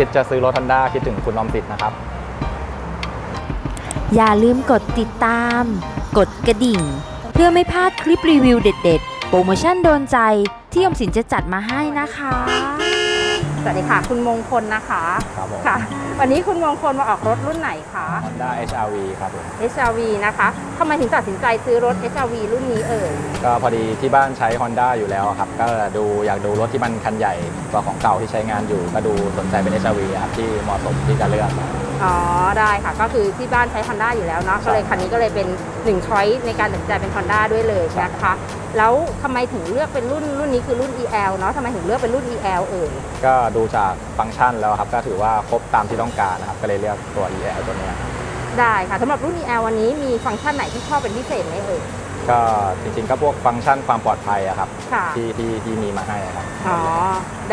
คิดจะซื้อรถ Honda คิดถึงคุณออมสิทธิ์นะครับ อย่าลืมกดติดตาม กดกระดิ่ง เพื่อไม่พลาดคลิปรีวิวเด็ด ๆ โปรโมชั่นโดนใจที่ออมสินจะจัดมาให้นะคะ สวัสดีค่ะ คุณมงคลนะคะครับผมค่ะ วันนี้คุณมงคลมาออกรถรุ่นไหนคะ Honda HRV ครับผม HRV นะคะทำไมถึงตัดสินใจซื้อรถ HRV รุ่นนี้เอ่ยก็พอดีที่บ้านใช้ Honda อยู่แล้วครับ ก็ดูอยากดูรถที่มันคันใหญ่กว่าของเก่าที่ใช้งานอยู่ ก็ดูสนใจเป็น HRV ครับที่เหมาะสมที่จะเลือก อ๋อได้ค่ะก็คือที่บ้านใช้ Honda อยู่แล้วเนาะใช่ก็เลยคันนี้ก็เลยเป็นหนึ่งช้อยในการตัดสินใจเป็น Honda ด้วยเลยนะคะแล้วทำไมถึงเลือกเป็นรุ่นรุ่นนี้คือรุ่น EL เนาะทำไมถึงเลือกเป็นรุ่น EL เอ่ยก็ดูจากฟังก์ชันแล้วครับก็ถือว่าครบตามที่ต้องการนะครับก็เลยเลือกตัว EL ตัวเนี้ย ได้ค่ะสำหรับรุ่น EL วันนี้มีฟังก์ชันไหนที่ชอบเป็นพิเศษไหมเอ่ย ก็จริงๆก็พวกฟังก์ชันความปลอดภัยอะครับค่ะ ที่ที่ที่มีมาให้อะครับ อ๋อ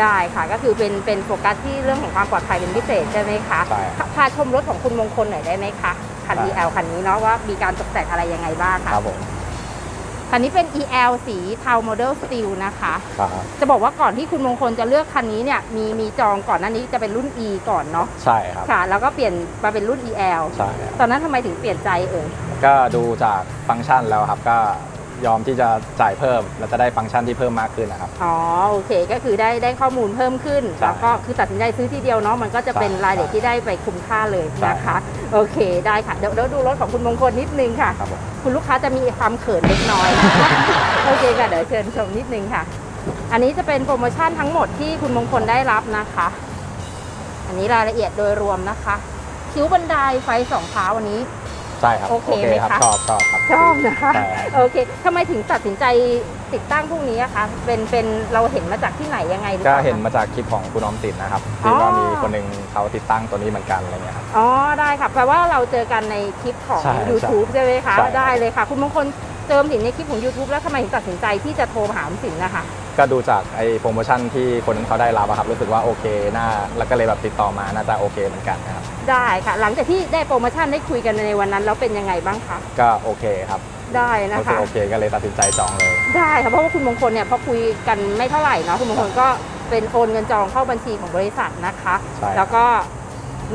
ได้ค่ะก็คือเป็นเป็นโฟกัสที่เรื่องของความปลอดภัยเป็นพิเศษใช่ไหมคะใช่พาพาชมรถของคุณมงคลหน่อยได้ไหมคะคันได้ EL คันนี้เนาะว่ามีการตกแต่งอะไรยังไงบ้างคค่ะรับผม คันนี้เป็น EL สีเทาโมเดลสตีลนะคะ ครับจะบอกว่าก่อนที่คุณมงคลจะเลือกคันนี้เนี่ยมีมีจองก่อนหน้านี้จะเป็นรุ่น E ก่อนเนาะใช่ครับ ค่ะ แล้วก็เปลี่ยนมาเป็นรุ่น EL ใช่ครับ ตอนนั้นทำไมถึงเปลี่ยนใจเอ่ย ก็ดูจากฟังก์ชันแล้วครับก็ ยอมที่จะจ่ายเพิ่มแล้วจะได้ฟังก์ชันที่เพิ่มมากขึ้นนะครับ อ๋อโอเคก็คือได้ได้ข้อมูลเพิ่มขึ้น ใช่แล้วก็คือตัดสินใจซื้อทีเดียวเนาะมันก็จะเป็นใช่รายละเอียดที่ได้ไปคุ้มค่าเลยใช่ นะคะโอเคได้ค่ะเดี๋ยวเดี๋ยวดูรถของคุณมงคลนิดนึงค่ะ ครับผม คุณลูกค้าจะมีความเขินเล็กน้อย โอเคค่ะเดี๋ยวเชิญชมนิดนึงค่ะ อันนี้จะเป็นโปรโมชั่นทั้งหมดที่คุณมงคลได้รับนะคะ อันนี้รายละเอียดโดยรวมนะคะ คิ้วบันไดไฟสองเท้าวันนี้ ใช่ครับโอเคไหมครับคะ ชอบชอบครับ ชอบนะคะใช่ครับ โอเคทำไมถึงตัดสินใจติดตั้งพวกนี้อะคะเป็นเป็นเราเห็นมาจากที่ไหนยังไงรือก็ปล่าคะ เห็นมาจากคลิปของคุณออมสินนะครับอ๋อที่ว่ามีคนหนึ่งเขาติดตั้งตัวนี้เหมือนกันอะไรเงี้ยครับ อ๋อได้ค่ะแปลว่าเราเจอกันในคลิปของ ใช่ YouTube ใช่ไหมคะ ใช่ครับได้เลยค่ะ คุณมงคลเติมสินในคลิปของ YouTube แล้วทำไมถึงตัดสินใจที่จะโทรมาหาออมสินนะคะ ก็ดูจากไอ้โปรโมชั่นที่คนเขาได้รับอะครับรู้สึกว่าโอเคน่าแล้วก็เลยแบบติดต่อมาน่าจะโอเคเหมือนกันนะครับ ได้ค่ะ หลังจากที่ได้โปรโมชั่นได้คุยกันในวันนั้นแล้วเป็นยังไงบ้างคะก็โอเคครับ ได้นะรู้สึกคะโอเคก็เลยตัดสินใจจองเลย ได้ค่ะเพราะว่าคุณมงคลเนี่ยพอคุยกันไม่เท่าไหร่เนาะคุณมงคลก็เป็นโอนเงินจองเข้าบัญชีของบริษัทนะคะ ใช่ แล้วก็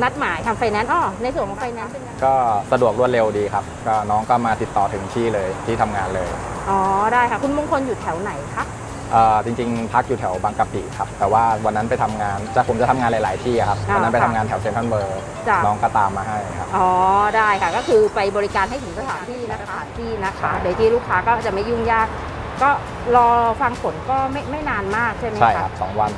นัดหมายทำไฟแนนซ์อ๋อในส่วนของไฟแนนซ์เป็นยังไงก็สะดวกรวดเร็วดีครับ ก็น้องก็มาติดต่อถึงที่เลยที่ทำงานเลย อ๋อได้ค่ะ คุณมงคลอยู่แถวไหนคะเอ่อ จริงๆ พักอยู่แถวบางกะปิครับ แต่ว่าวันนั้นไปทำงานจะผมจะทำงานหลาย ๆ ที่อะครับ อ่าวันนั้นไปค่ะทำงานแถวเซนทรัลเบอร์จ้ะ น้องก็ตามมาให้ครับ อ๋อได้ค่ะก็คือไปบริการให้ถึงสถานที่นะคะสถานที่นะคะใช่โดยที่ลูกค้าก็จะไม่ยุ่งยาก ก็รอฟังผลก็ไม่ไม่นานมากใช่ไหมคะ ใช่ครับสองวัน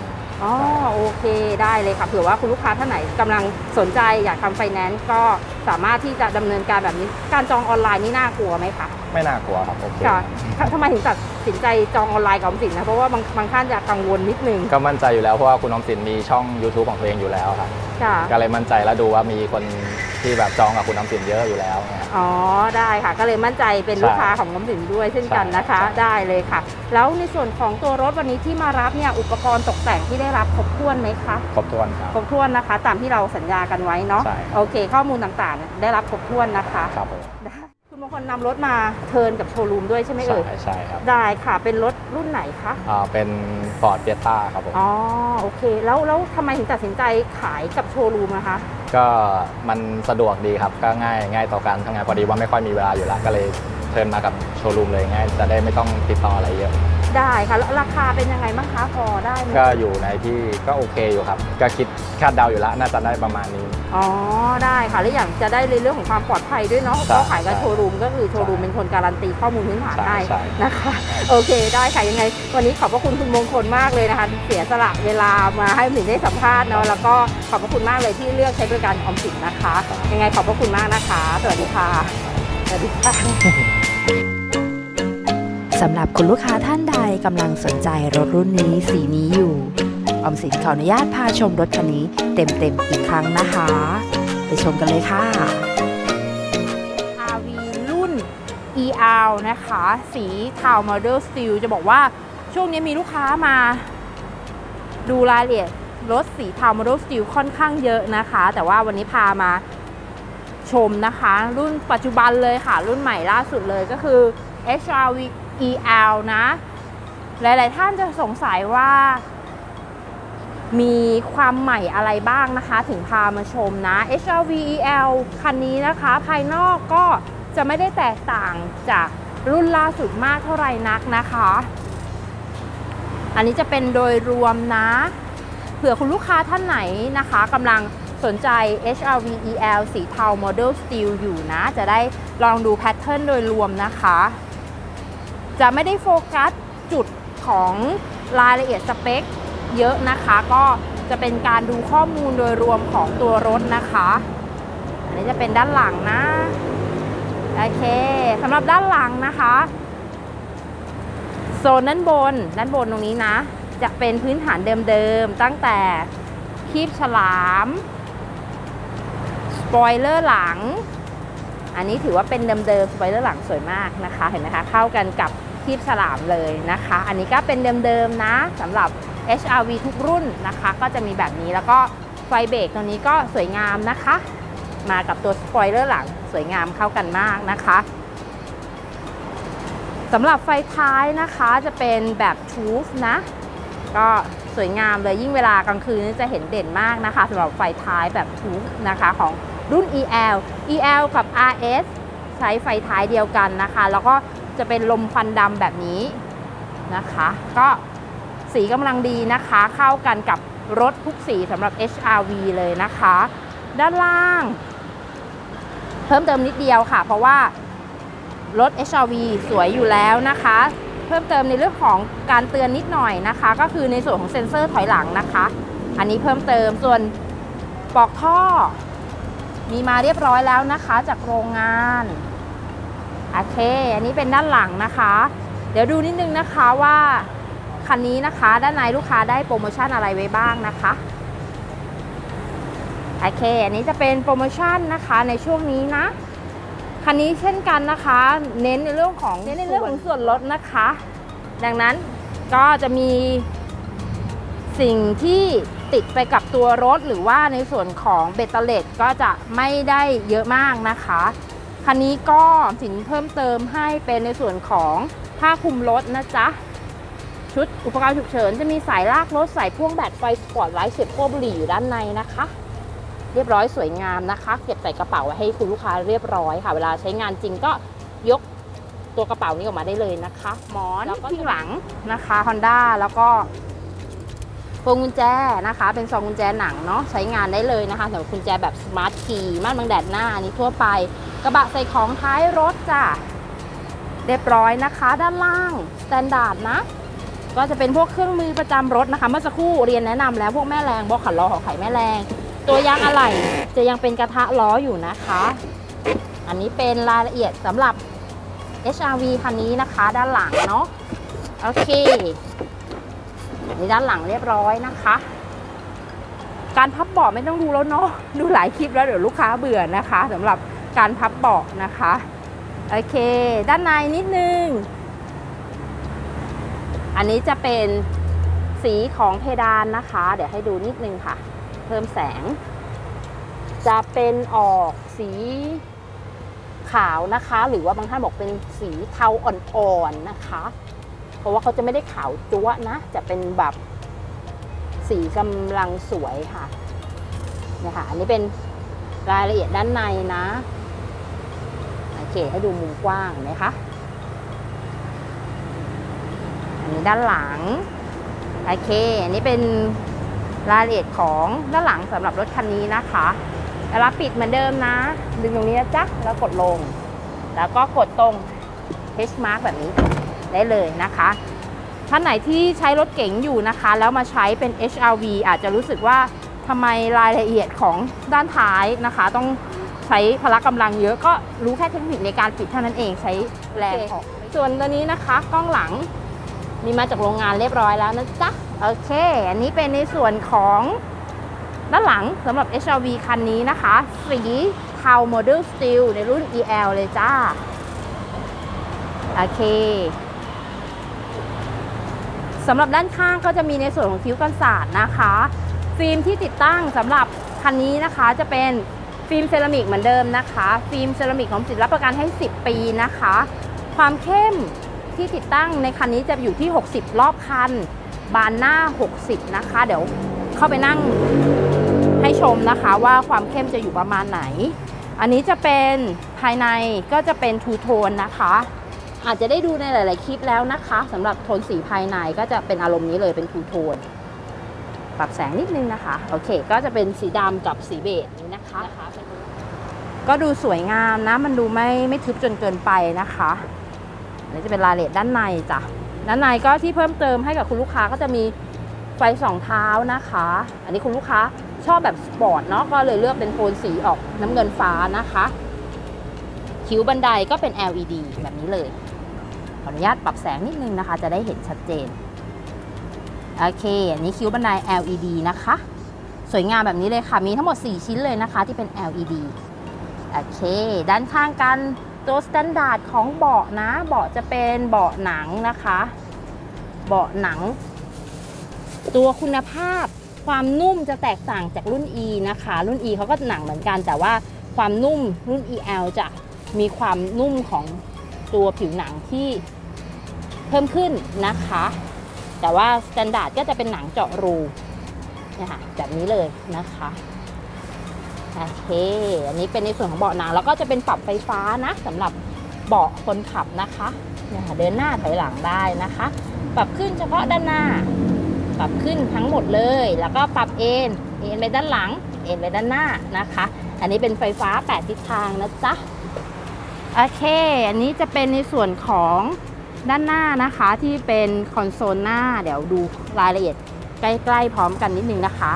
อ๋อโอเคได้เลยค่ะเผื่อว่าคุณลูกค้าท่านไหนกำลังสนใจอยากทำไฟแนนซ์ก็สามารถที่จะดำเนินการแบบนี้ การจองออนไลน์นี่น่ากลัวไหมคะไม่น่ากลัวครับโอเคค่ะททำไมถึงตัดสินใจจองออนไลน์กับออมสินนะเพราะว่าบางบางท่านจะกังวลนิดนึงก็มั่นใจอยู่แล้วเพราะว่าคุณออมสินมีช่อง YouTube ของตัวเองอยู่แล้วครับค่ะ ก็เลยมั่นใจแล้วดูว่ามีคน ที่แบบจองกับคุณออมสินเยอะอยู่แล้วเนี่ย อ๋อได้ค่ะ ก็เลยมั่นใจเป็นใช่ลูกค้าของออมสินด้วยเช่นกันนะคะ ใช่ ได้เลยค่ะ แล้วในส่วนของตัวรถวันนี้ที่มารับเนี่ยอุปกรณ์ตกแต่งที่ได้รับครบถ้วนไหมคะครบถ้วนครับ ครบถ้วนนะคะ ตามที่เราสัญญากันไว้เนาะใช่ครับ โอเค ข้อมูลต่างๆ ได้รับครบถ้วนนะคะครับผมได้คุณมงคลนำรถมาเทิร์นกับโชว์รูมด้วยใช่ไหมใช่เอ่ยใช่ครับได้ค่ะ เป็นรถรุ่นไหนคะอ่าเป็นฟอร์ดเปียต้าครับผมอ๋อโอเค แล้วแล้วทำไมถึงตัดสินใจขายกับโชว์รูมนะคะ ก็มันสะดวกดีครับก็ง่ายง่ายต่อการทำงานพอดีว่าไม่ค่อยมีเวลาอยู่แล้วก็เลย ทิร์นมากับโชว์รูมเลยง่ายจะได้ไม่ต้องติดต่ออะไรเยอะ ได้ค่ะแล้วราคาเป็นยังไงบ้างคะพอได้ไหมก็อยู่ในที่ก็โอเคอยู่ครับ ก็คิดคาดเดาอยู่แล้วน่าจะได้ประมาณนี้ อ๋อได้ค่ะและอย่างจะได้ในเรื่องของความปลอดภัยด้วยเนาะเพใช่ราะขายกับใช่โชว์รูมก็คือโชว์รูมเป็นคนการันตีข้อมูลพื้นฐานใช่ให้ใช่ นะคะ โอเคได้ค่ะยังไง วันนี้ขอบพระคุณคุณมงคลมากเลยนะคะที่เสียสละเวลามาให้หมินได้สัมภาษณ์เนาะแล้วก็ขอบพระคุณมากเลยที่เลือกใช้บริการออมสินนะคะ ยังไงขอบพระคุณมากนะคะ สวัสดีค่ะสวัสดีค่ะ สำหรับคุณลูกค้าท่านใดกำลังสนใจรถรุ่นนี้สีนี้อยู่ ออมสินขออนุญาตพาชมรถคันนี้เต็มๆอีกครั้งนะคะ ไปชมกันเลยค่ะ RV รุ่น ER นะคะ สีเทา Model Steel จะบอกว่าช่วงนี้มีลูกค้ามา ดูรายละเอียดรถสีเทา Model Steel ค่อนข้างเยอะนะคะ แต่ว่าวันนี้พามา ชมนะคะ รุ่นปัจจุบันเลยค่ะ รุ่นใหม่ล่าสุดเลยก็คือ HRV EL นะ หลาย ๆ ท่านจะสงสัยว่ามีความใหม่อะไรบ้างนะคะ ถึงพามาชมนะ HRV EL คันนี้นะคะ ภายนอกก็จะไม่ได้แตกต่างจากรุ่นล่าสุดมากเท่าไหร่นักนะคะ อันนี้จะเป็นโดยรวมนะ เผื่อคุณลูกค้าท่านไหนนะคะกำลัง สนใจ HRV EL สีเทา Model Steel อยู่นะ จะได้ลองดูแพทเทิร์นโดยรวมนะคะ จะไม่ได้โฟกัสจุดของรายละเอียดสเปคเยอะนะคะ ก็จะเป็นการดูข้อมูลโดยรวมของตัวรถนะคะ อันนี้จะเป็นด้านหลังนะโอเคสำหรับด้านหลังนะคะโซนด้านบนด้านบนตรงนี้นะ จะเป็นพื้นฐานเดิมๆตั้งแต่คีบฉลาม ปอยเลอร์หลัง อันนี้ถือว่าเป็นเดิมๆสปอยเลอร์หลังสวยมากนะคะ เห็นไหมคะ เข้ากันกับคีบฉลามเลยนะคะ อันนี้ก็เป็นเดิมๆนะสำหรับ HRV ทุกรุ่นนะคะ ก็จะมีแบบนี้แล้วก็ไฟเบรกตรงนี้ก็สวยงามนะคะ มากับตัวสปอยเลอร์หลังสวยงามเข้ากันมากนะคะสำหรับไฟท้ายนะคะจะเป็นแบบชูฟนะ ก็สวยงามเลยยิ่งเวลากลางคืนจะเห็นเด่นมากนะคะสำหรับไฟท้ายแบบชูฟนะคะของ รุ่น EL EL กับ RS ใช้ไฟท้ายเดียวกันนะคะ แล้วก็จะเป็นลมควันดำแบบนี้นะคะ ก็สีกำลังดีนะคะ เข้ากันกับรถทุกสีสำหรับ HRV เลยนะคะ ด้านล่าง เพิ่มเติมนิดเดียวค่ะ เพราะว่ารถ HRV สวยอยู่แล้วนะคะ เพิ่มเติมในเรื่องของการเตือนนิดหน่อยนะคะ ก็คือในส่วนของเซ็นเซอร์ถอยหลังนะคะ อันนี้เพิ่มเติมส่วนปลอกท่อ มีมาเรียบร้อยแล้วนะคะจากโรงงานโอเค อันนี้เป็นด้านหลังนะคะ เดี๋ยวดูนิดนึงนะคะว่าคันนี้นะคะ ด้านในลูกค้าได้โปรโมชั่นอะไรไว้บ้างนะคะโอเค อันนี้จะเป็นโปรโมชั่นนะคะในช่วงนี้นะคันนี้เช่นกันนะคะ เน้นในเรื่องของเน้นในเรื่องของส่วนลดนะคะ ดังนั้นก็จะมีสิ่งที่ ติดไปกับตัวรถหรือว่าในส่วนของเบตเตอร์เลตก็จะไม่ได้เยอะมากนะคะ คันนี้ก็สินเพิ่มเติมให้เป็นในส่วนของผ้าคลุมรถนะจ๊ะ ชุดอุปกรณ์ฉุกเฉินจะมีสายลากรถสายพ่วงแบตไฟสปอร์ตไลท์เสียบขั้วบุหรี่อยู่ด้านในนะคะ เรียบร้อยสวยงามนะคะ เก็บใส่กระเป๋าไว้ให้คุณลูกค้าเรียบร้อยค่ะ เวลาใช้งานจริงก็ยกตัวกระเป๋านี้ออกมาได้เลยนะคะ หมอนแล้วก็ที่หลังนะคะ Honda แล้วก็ พวงกุญแจนะคะ เป็นซองกุญแจหนังเนาะใช้งานได้เลยนะคะสำหรับกุญแจแบบสมาร์ทคีย์ม่านบังแดดหน้าอันนี้ทั่วไป กระบะใส่ของท้ายรถจ้ะเรียบร้อยนะคะ ด้านล่างสแตนดาร์ดนะก็จะเป็นพวกเครื่องมือประจำรถนะคะเมื่อสักครู่เรียนแนะนำแล้วพวกแม่แรงบอกขันล้อขอไข่แม่แรง ตัวยางอะไหล่จะยังเป็นกระทะล้ออยู่นะคะ อันนี้เป็นรายละเอียดสำหรับ HRV คันนี้นะคะ ด้านหลังเนาะโอเค นี่ด้านหลังเรียบร้อยนะคะ การพับเบาะไม่ต้องดูแล้วเนาะดูหลายคลิปแล้วเดี๋ยวลูกค้าเบื่อนะคะสำหรับการพับเบาะนะคะโอเค ด้านในนิดนึง อันนี้จะเป็นสีของเพดานนะคะ เดี๋ยวให้ดูนิดนึงค่ะ เพิ่มแสง จะเป็นออกสีขาวนะคะ หรือว่าบางท่านบอกเป็นสีเทาอ่อนๆนะคะ ราะว่าเขาจะไม่ได้ขาวจั๊วนะ จะเป็นแบบสีกำลังสวยค่ะเนี่ยค่ะ อันนี้เป็นรายละเอียดด้านในนะ โอเค ให้ดูมุมกว้างนไหมคะ อันนี้ด้านหลัง โอเค อันนี้เป็นรายละเอียดของด้านหลังสำหรับรถคันนี้นะคะเวลาปิดเหมือนเดิมนะ ดึงตรงนี้นะจ๊ะ แล้วกดลง แล้วก็กดตรง H mark แบบนี้ ได้เลยนะคะท่านไหนที่ใช้รถเก๋งอยู่นะคะ แล้วมาใช้เป็น HRV อาจจะรู้สึกว่าทำไมรายละเอียดของด้านท้ายนะคะ ต้องใช้พละกำลังเยอะก็รู้แค่เทคนิคในการปิดเท่านั้นเองใช้แรงของส่วนตัวนี้นะคะกล้องหลังมีมาจากโรงงานเรียบร้อยแล้วนะจ๊ะ โอเค อันนี้เป็นในส่วนของด้านหลังสำหรับ HRV คันนี้นะคะ สีเทา Model Steel ในรุ่น EL เลยจ้า โอเค สำหรับด้านข้างก็จะมีในส่วนของคิ้วกันศาสตร์นะคะ ฟิล์มที่ติดตั้งสำหรับคันนี้นะคะจะเป็นฟิล์มเซรามิกเหมือนเดิมนะคะ ฟิล์มเซรามิกของจิตรับประกันให้ 10 ปีนะคะ ความเข้มที่ติดตั้งในคันนี้จะอยู่ที่ 60 รอบคัน บานหน้า 60 นะคะ เดี๋ยวเข้าไปนั่งให้ชมนะคะว่าความเข้มจะอยู่ประมาณไหน อันนี้จะเป็นภายในก็จะเป็นทูโทนนะคะ อาจจะได้ดูในหลาย ๆ คลิปแล้วนะคะสำหรับโทนสีภายในก็จะเป็นอารมณ์นี้เลยเป็นทูโทน ปรับแสงนิดนึงนะคะ โอเค ก็จะเป็นสีดำกับสีเบจนี้นะคะก็ดูสวยงามนะ มันดูไม่ไม่ทึบจนเกินไปนะคะอันนี้จะเป็นรายละเอียดด้านในจ้ะด้านในก็ที่เพิ่มเติมให้กับคุณลูกค้าก็จะมีไฟสองเท้านะคะ อันนี้คุณลูกค้าชอบแบบสปอร์ตเนาะก็เลยเลือกเป็นโทนสีออกน้ำเงินฟ้านะคะ คิ้วบันไดก็เป็น LED แบบนี้เลย ออนุญาตปรับแสงนิดนึงนะคะ จะได้เห็นชัดเจน โอเค อันนี้คิ้วบันได LED นะคะ สวยงามแบบนี้เลยค่ะ มีทั้งหมด 4 ชิ้นเลยนะคะ ที่เป็น LED โอเค ด้านข้างกันตัวสแตนดาร์ดของเบาะนะ เบาะจะเป็นเบาะหนังนะคะ เบาะหนัง ตัวคุณภาพความนุ่มจะแตกต่างจากรุ่น E นะคะ รุ่น E เขาก็หนังเหมือนกัน แต่ว่าความนุ่มรุ่น EL จะมีความนุ่มของตัวผิวหนังที่ เพิ่มขึ้นนะคะ แต่ว่าสแตนดาร์ดก็จะเป็นหนังเจาะรูเนี่ยค่ะแบบนี้เลยนะคะโอเคอันนี้เป็นในส่วนของเบาะหนังแล้วก็จะเป็นปรับไฟฟ้านะสำหรับเบาะคนขับนะคะเนี่ยค่ะเดินหน้าถอยหลังได้นะคะ ปรับขึ้นเฉพาะด้านหน้า ปรับขึ้นทั้งหมดเลย แล้วก็ปรับเอนเอนไปด้านหลัง เอนไปด้านหน้านะคะ อันนี้เป็นไฟฟ้า 8 ทิศทางนะจ๊ะโอเค อันนี้จะเป็นในส่วนของ ด้านหน้านะคะที่เป็นคอนโซลหน้า เดี๋ยวดูรายละเอียดใกล้ๆพร้อมกันนิดนึงนะคะ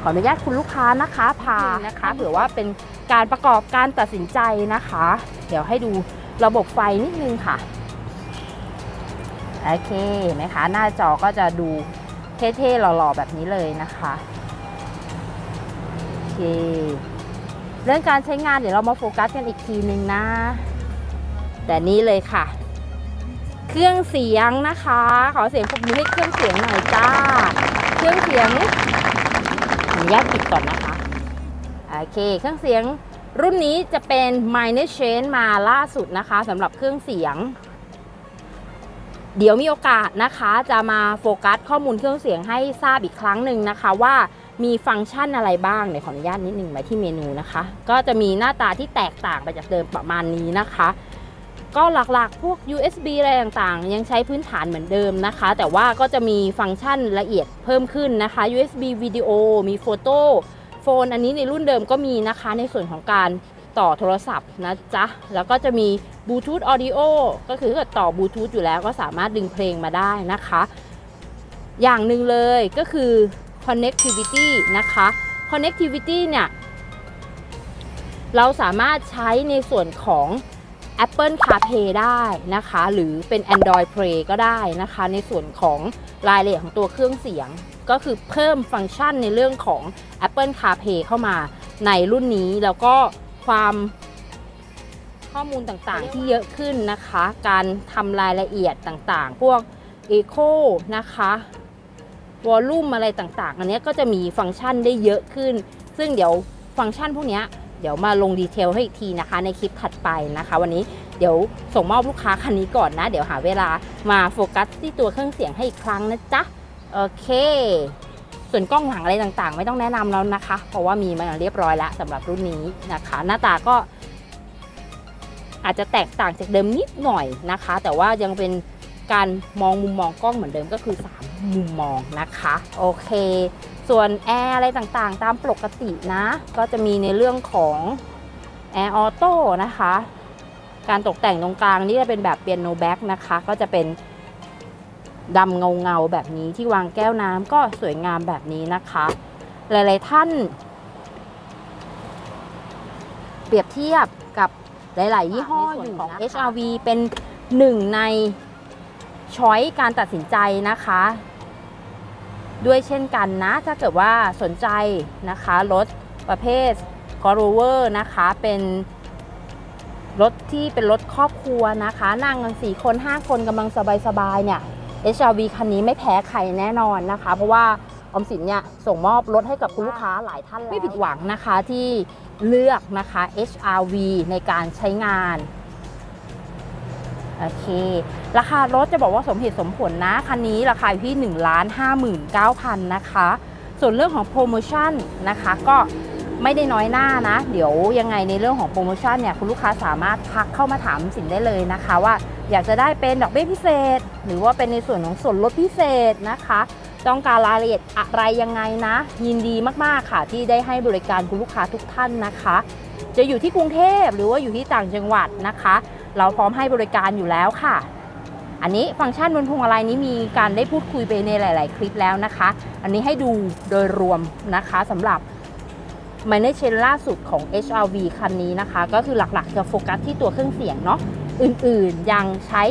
ขออนุญาตคุณลูกค้านะคะพานะคะเผื่อว่าเป็นการประกอบการตัดสินใจนะคะ เดี๋ยวให้ดูระบบไฟนิดนึงค่ะโอเคเห็นไหมคะหน้าจอก็จะดูเท่ๆหล่อๆแบบนี้เลยนะคะโอเคเรื่องการใช้งานเดี๋ยวเรามาโฟกัสกันอีกทีนึงนะ แต่นี้เลยค่ะ เครื่องเสียงนะคะ ขอเสียงปรบมือให้เครื่องเสียงหน่อยจ้า เครื่องเสียงขออนุญาตปิดก่อนนะคะ โอเค เครื่องเสียงรุ่นนี้จะเป็น minor change มาล่าสุดนะคะสำหรับเครื่องเสียง เดี๋ยวมีโอกาสนะคะจะมาโฟกัสข้อมูลเครื่องเสียงให้ทราบอีกครั้งหนึ่งนะคะว่ามีฟังก์ชันอะไรบ้างเดี๋ยวขออนุญาตนิดนึงไปที่เมนูนะคะ ก็จะมีหน้าตาที่แตกต่างไปจากเดิมประมาณนี้นะคะ ก็หลักๆ พวก USB อะไรต่างๆ ยังใช้พื้นฐานเหมือนเดิมนะคะ แต่ว่าก็จะมีฟังก์ชันละเอียดเพิ่มขึ้นนะคะ USB วิดีโอมีโฟโต้โฟน อันนี้ในรุ่นเดิมก็มีนะคะในส่วนของการต่อโทรศัพท์นะจ๊ะ แล้วก็จะมีบลูทูธออดิโอก็คือถ้าเกิดต่อบลูทูธอยู่แล้วก็สามารถดึงเพลงมาได้นะคะ อย่างหนึ่งเลยก็คือ connectivity นะคะ connectivity เนี่ย เราสามารถใช้ในส่วนของ Apple CarPlay ได้นะคะ หรือเป็น Android Play ก็ได้นะคะ ในส่วนของรายละเอียดของตัวเครื่องเสียง ก็คือเพิ่มฟังก์ชันในเรื่องของ Apple CarPlay เข้ามาในรุ่นนี้แล้วก็ความข้อมูลต่างๆ ที่เยอะขึ้นนะคะ การทำรายละเอียดต่างๆ พวก Echo นะคะวอลลุ่มอะไรต่างๆ อันนี้ก็จะมีฟังก์ชันได้เยอะขึ้น ซึ่งเดี๋ยวฟังก์ชันพวกเนี้ย เดี๋ยวมาลงดีเทลให้อีกทีนะคะ ในคลิปถัดไปนะคะ วันนี้เดี๋ยวส่งมอบลูกค้าคันนี้ก่อนนะ เดี๋ยวหาเวลามาโฟกัสที่ตัวเครื่องเสียงให้อีกครั้งนะจ๊ะโอเค ส่วนกล้องหลังอะไรต่างๆ ไม่ต้องแนะนำแล้วนะคะ เพราะว่ามีมาเรียบร้อยแล้วสำหรับรุ่นนี้นะคะ หน้าตาก็ อาจจะแตกต่างจากเดิมนิดหน่อยนะคะ แต่ว่ายังเป็นการมองมุมมองกล้องเหมือนเดิมก็คือ 3 มุมมองนะคะ โอเค ส่วนแอร์อะไรต่างๆ ตามปกตินะ ก็จะมีในเรื่องของแอร์ออโต้นะคะ การตกแต่งตรงกลางนี่จะเป็นแบบเปียโนแบ็กนะคะ ก็จะเป็นดำเงาเงาๆแบบนี้ที่วางแก้วน้ำก็สวยงามแบบนี้นะคะ หลายๆท่าน เปรียบเทียบกับหลาย ๆ ยี่ห้ออยู่ของ HRV เป็นหนึ่งในช้อยการตัดสินใจนะคะ ด้วยเช่นกันนะ ถ้าเกิดว่าสนใจนะคะรถประเภท g o r o v e r นะคะ เป็นรถที่เป็นรถครอบครัวนะคะ นั่งกัน4คน5คนกำลังสบายๆเนี่ย HRV คันนี้ไม่แพ้ใครแน่นอนนะคะ เพราะว่าออมสินเนี่ยส่งมอบรถให้กับคุณลูกค้าหลายท่านแล้วไม่ผิดหวังนะคะที่เลือกนะคะ HRV ในการใช้งาน โอเค ราคารถจะบอกว่าสมเหตุสมผลนะ คันนี้ราคาอยู่ที่ 1 5 9 0 0 0 นะคะ ส่วนเรื่องของโปรโมชั่นนะคะก็ไม่ได้น้อยหน้านะ เดี๋ยวยังไงในเรื่องของโปรโมชั่นเนี่ยคุณลูกค้าสามารถทักเข้ามาถามสินได้เลยนะคะ ว่าอยากจะได้เป็นดอกเบี้ยพิเศษ หรือว่าเป็นในส่วนของส่วนลดพิเศษนะคะ ต้องการรายละเอียดอะไรยังไงนะ ยินดีมากๆค่ะ ที่ได้ให้บริการคุณลูกค้าทุกท่านนะคะ จะอยู่ที่กรุงเทพหรือว่าอยู่ที่ต่างจังหวัดนะคะ เราพร้อมให้บริการอยู่แล้วค่ะ อันนี้ฟังก์ชันบนพวงมาลัยนี้มีการได้พูดคุยไปในหลาย ๆ คลิปแล้วนะคะ อันนี้ให้ดูโดยรวมนะคะสำหรับ m i n เชนล่าสุดของ HRV คันนี้นะคะ ก็คือหลักๆจะโฟกัสที่ตัวเครื่องเสียงเนาะอื่นๆยังใช้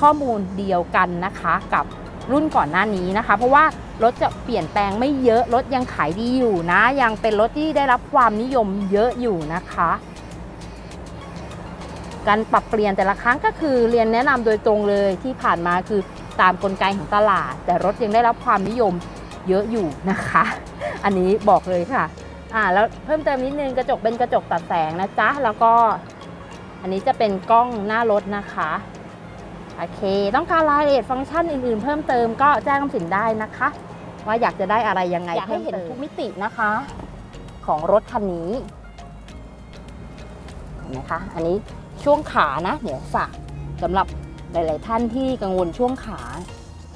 ข้อมูลเดียวกันนะคะกับรุ่นก่อนหน้านี้นะคะ เพราะว่ารถจะเปลี่ยนแปลงไม่เยอะ รถยังขายดีอยู่นะ ยังเป็นรถที่ได้รับความนิยมเยอะอยู่นะคะ การปรับเปลี่ยนแต่ละครั้งก็คือเรียนแนะนำโดยตรงเลยที่ผ่านมาคือตามกลไกของตลาด แต่รถยังได้รับความนิยมเยอะอยู่นะคะ อันนี้บอกเลยค่ะอ่าแล้วเพิ่มเติมนิดนึงกระจกเป็นกระจกตัดแสงนะจ๊ะแล้วก็ อันนี้จะเป็นกล้องหน้ารถนะคะโอเค ต้องการรายละเอียดฟังก์ชันอื่นๆ เพิ่มเติมก็แจ้งคำสินได้นะคะ ว่าอยากจะได้อะไรยังไงอยากให้เห็นทุกมิตินะคะ ของรถคันนี้เห็นไหมคะอันนี้ ช่วงขานะ เดี๋ยวฝากสำหรับหลาย ๆ ท่านที่กังวลช่วงขา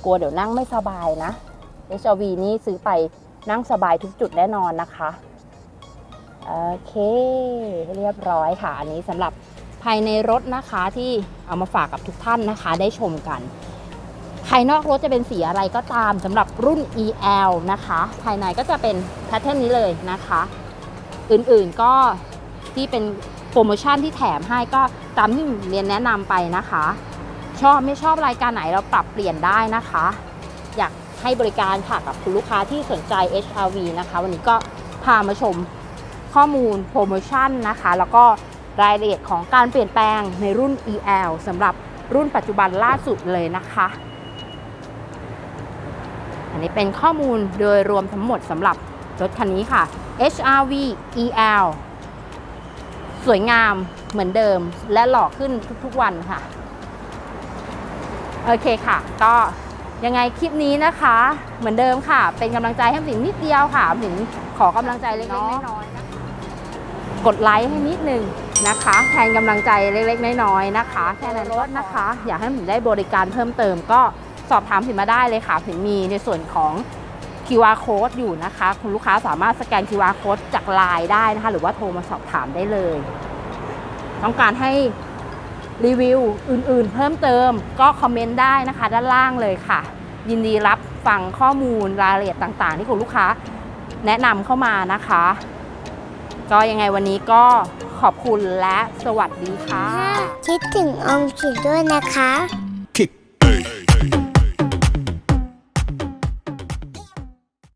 กลัวเดี๋ยวนั่งไม่สบายนะ HRV นี่ซื้อไปนั่งสบายทุกจุดแน่นอนนะคะ โอเค เรียบร้อยค่ะ อันนี้สำหรับภายในรถนะคะที่เอามาฝากกับทุกท่านนะคะ ได้ชมกัน ภายนอกรถจะเป็นสีอะไรก็ตามสำหรับรุ่น EL นะคะ ภายในก็จะเป็นแพทเทิร์นนี้เลยนะคะ อื่นๆก็ที่เป็น โปรโมชั่นที่แถมให้ก็ตามที่เรียนแนะนำไปนะคะ ชอบไม่ชอบรายการไหนเราปรับเปลี่ยนได้นะคะ อยากให้บริการค่ะกับคุณลูกค้าที่สนใจ HRV นะคะ วันนี้ก็พามาชมข้อมูลโปรโมชั่นนะคะ แล้วก็รายละเอียดของการเปลี่ยนแปลงในรุ่น EL สำหรับรุ่นปัจจุบันล่าสุดเลยนะคะ อันนี้เป็นข้อมูลโดยรวมทั้งหมดสำหรับรถคันนี้ค่ะ HRV EL สวยงามเหมือนเดิมและหล่อขึ้นทุกๆวันค่ะ โอเคค่ะ ก็ยังไงคลิปนี้นะคะ เหมือนเดิมค่ะ เป็นกำลังใจให้สิงนิดเดียวค่ะสิงขอกำลังใจเล็กๆน้อยๆนะคะกดไลค์ให้นิดนึงนะคะแทนกำลังใจเล็กๆน้อยๆนะคะ แค่นั้นรถนะคะ อยากให้ผมได้บริการเพิ่มเติมก็สอบถามสิงมาได้เลยค่ะสิงมีในส่วนของ QR code อยู่นะคะ คุณลูกค้าสามารถสแกน QR code จากไลน์ได้นะคะ หรือว่าโทรมาสอบถามได้เลย ต้องการให้รีวิวอื่นๆ เพิ่มเติมก็คอมเมนต์ได้นะคะ ด้านล่างเลยค่ะ ยินดีรับฟังข้อมูลรายละเอียดต่างๆ ที่คุณลูกค้าแนะนำเข้ามานะคะ ก็ยังไงวันนี้ก็ขอบคุณและสวัสดีค่ะ คิดถึงออมสินด้วยนะคะ